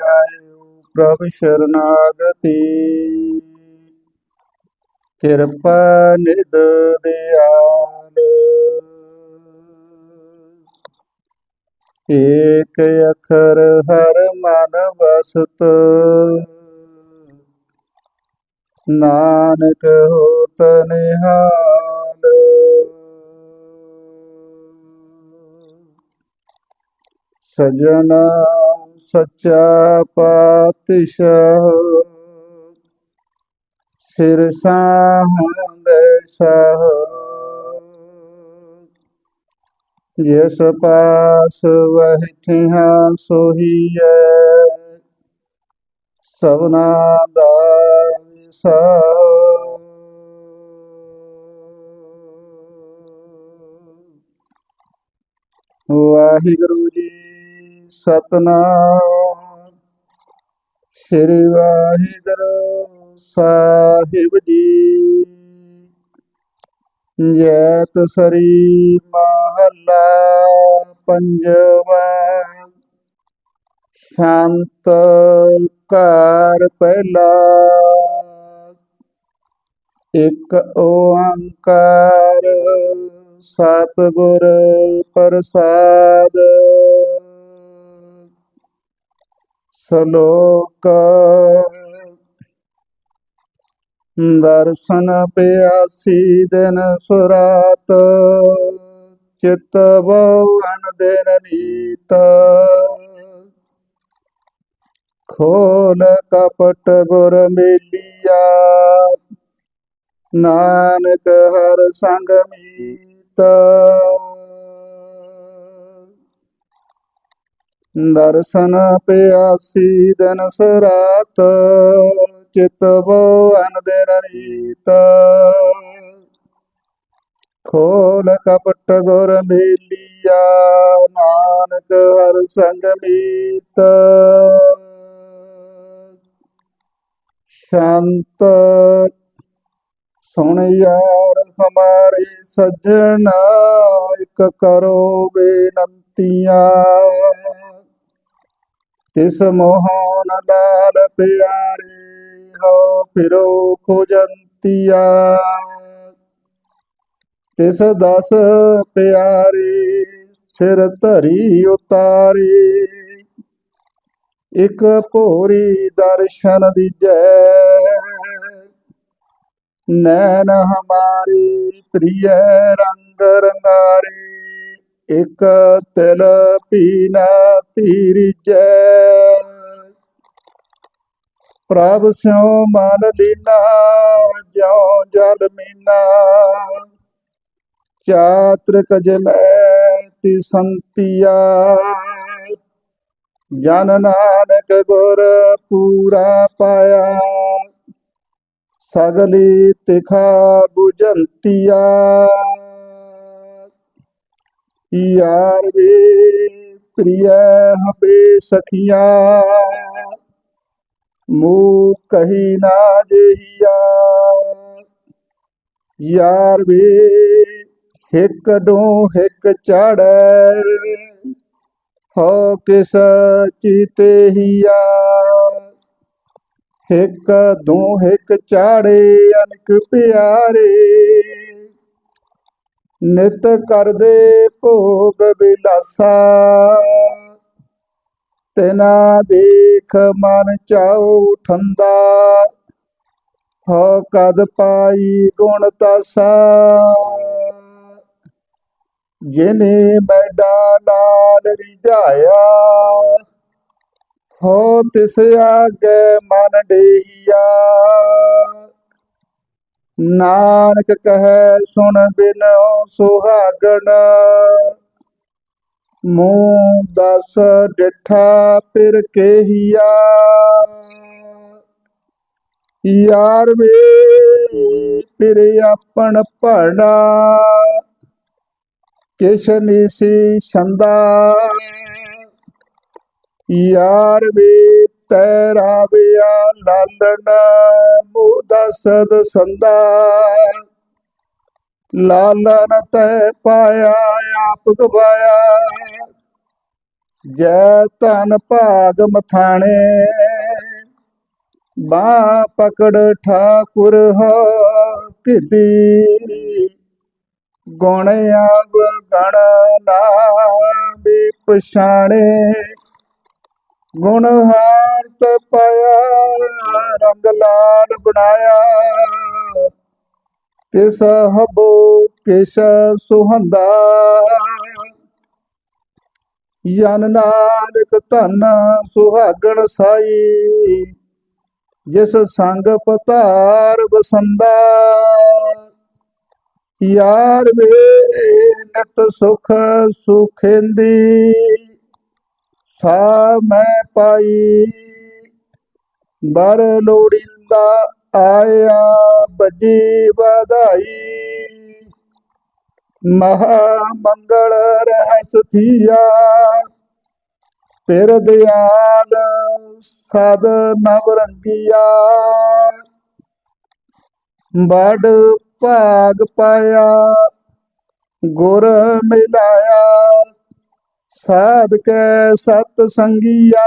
ਆਇਓ ਪ੍ਰਭ ਸ਼ਰਨਾਗਤੀ। ਕਿਰਪਾ ਨਿਦ ਦਿਆਲ। ਏਕ ਅਖਰ ਹਰ ਮਨ ਵਸਤ। ਨਾਨਕ ਹੋ ਨਿਹਾਲ। ਸਜਣਾ ਸੱਚਾ ਪਾਤਸ਼ਾਹ। ਸਿਰ ਸਾਹੰਦੇ ਸਾਹ। ਜਿਸ ਪਾਸ ਬੈਠਿਆ ਸੋਹੀਐ ਸਭਨਾ ਦਾ ਵਿਸਾਹ ਵਾਹਿਗੁਰੂ ਜੀ ਸਤਨਾਮ। ਸ੍ਰੀ ਵਾਹਿਗੁਰੂ ਸਾਹਿਬ ਜੀ। ਜੈਤ ਸਰੀ ਮਹੱਲਾ ਪੰਜਵਾ। ਸ਼ਾਂਤ ਘਰ ਪਹਿਲਾ। ਇੱਕ ਓੰਕਾਰ ਸਤਿਗੁਰ ਪ੍ਰਸਾਦ। ਸ਼ਲੋਕ। ਦਰਸ਼ਨ ਪਿਆਸੀ ਦਿਨ ਸੁਰਾਤ, ਚਿਤ ਬਵਨ ਦਿਨ ਨੀਤ। ਖੋਲ ਕਪਟ ਗੁਰ ਮੇਲੀਆ, ਨਾਨਕ ਹਰ ਸੰਗ ਮੀਤ। ਦਰਸ਼ਨ ਪਿਆਸੀ ਦਿਨ ਸਰਾਤ, ਚਿਤ ਬਵਨ ਦਿਨ ਰੀਤ ਖੋਲ ਕਪਟ ਗੁਰ ਮੇਲੀਆ, ਨਾਨਕ ਹਰ ਸੰਗ ਮੀਤ। ਸ਼ਾਂਤ ਸੁਣ ਯਾਰ ਹਮਾਰੇ ਸੱਜਣਾ, ਇੱਕ ਕਰੋ ਬੇਨੰਤੀਆਂ। ਤਿਸ ਮੋਹਨ ਲਾਲ ਪਿਆਰੇ ਹੋ ਫਿਰੋ ਖੋਜੰਤੀਆ। ਤਿਸ ਦਸ ਪਿਆਰੀ ਸਿਰ ਧਰੀ ਉਤਾਰੀ। ਇੱਕ ਭੋਰੀ ਦਰਸ਼ਨ ਦੀਜੈ ਨੈਣ ਹਮਾਰੀ ਪ੍ਰਿਯ ਰੰਗ ਰੰਗਾਰੀ। ਇਕ ਤਿਲ ਪੀਨਾ ਧੀਰਜੈ ਪ੍ਰਭ ਸਿਉ ਮਨ ਲੀਨਾ, ਜਿਉ ਜਲ ਮੀਨਾ। ਚਾਤ੍ਰਿਕ ਜਮੈ ਤੀ ਸੰਤੀਆ। ਜਨ ਨਾਨਕ ਗੁਰ ਪੂਰਾ ਪਾਇਆ। ਸਗਲੀ ਤਿਖਾ 부ਜੰਤੀਆ ਯਾਰ ਵੇ ਪ੍ਰਿਯ ਹਬੇ ਸਖੀਆਂ। ਮੂ ਕਹੀ ਨਾ ਜਹੀਆ। ਯਾਰ ਵੇ ਹਿਕ ਡੋ ਹਿਕ ਚੜੈ ਹੋ ਕਿਸ ਚੀਤੇ ਹੀਆ ਇੱਕ ਦੋ ਹਿਕ ਚਾੜੇ ਅਨਕ ਪਿਆਰੇ। ਨਿਤ ਕਰਦੇ ਭੋਗ ਬਿਲਾਸਾ। ਤੈਨਾ ਦੇਖ ਮਨ ਚਾਉ ਠੰਦਾ ਹੋ ਕਦ ਪਾਈ ਗੁਣ ਤਸਾ। ਜਿਨੇ ਮੈਡਾ ਲਾਲ ਰਿਝਾਇਆ ਹੋ ਤਿਸ ਆਗੇ ਮਨ ਡੇਹੀਆ। ਨਾਨਕ ਕਹੈ, ਸੁਣ ਬਿਨੋ ਸੁਹਾਗਣ। ਮੂੰ ਦਸ ਡਿਠਾ ਪਿਰ ਕੇਹੀਆ, ਯਾਰ ਵੇ ਪਿਰ ਆਪਣ ਭੜਾ ਕਿਸ ਨਿਸੀ ਛੰਦਾ ਯਾਰ ਵੇ ਤੇਰਾ ਵਿਆ ਲਾਲਣ ਮੂਦਾ ਸਦ ਸੰਦਾ। ਲਾਲਨ ਤੈ ਪਾਇਆ, ਆਪ ਗਵਾਇਆ। ਜੈ ਧਨ ਭਾਗ ਮਥਾਣੇ। ਬਾ ਪਕੜ ਠਾਕੁਰ ਹੋ ਕਿਦੀ। ਗੁਣ ਆਵ ਗਣ ਨਾ ਵੀ ਪਛਾਣੇ। ਗੁਣ ਹਾਰਤ ਪਾਇਆ, ਰੰਗ ਲਾਲ ਬਣਾਇਆ। ਤੇ ਹਬੋ ਕਿਸ ਸੁਹੰਦਾ। ਯਨ ਨਾਨਕ ਧਨ ਸੁਹਾਗਣ ਸਾਈ, ਜਿਸ ਸੰਗ ਪਤਾਰ ਬਸੰਦਾ ਯਾਰ ਵੇ ਨਿਤ ਸੁਖ ਸੁਖੇਂਦੀ, ਸਾ ਮੈਂ ਪਾਈ। ਬਰ ਲੋੜੀਂਦਾ ਆਇਆ ਬੱਜੀ ਵਧਾਈ ਮਹਾ ਮੰਗਲ ਰਹਿ ਸੁਥੀਆ ਫਿਰ ਦਿਆਲ ਸਦ ਨਵ ਰੰਗੀਆ ਬੜ ਭਾਗ ਪਾਇਆ, ਗੁਰ ਮਿਲਾਇਆ। ਸਾਧ ਕੈ ਸਤ ਸੰਗੀਆ।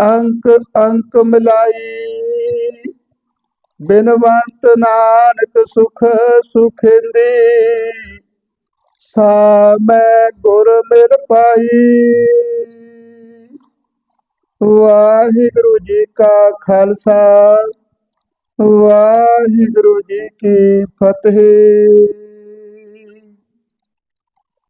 ਅੰਕ ਅੰਕ ਮਿਲਾਈ। ਬਿਨਵੰਤ ਨਾਨਕ ਸੁਖ ਸੁਖਿੰਦੀ। ਸਾ ਮੈਂ ਗੁਰ ਮਿਲ ਪਾਈ। ਵਾਹਿਗੁਰੂ ਜੀ ਕਾ ਖਾਲਸਾ। ਵਾਹਿਗੁਰੂ ਜੀ ਕੀ ਫਤਿਹ।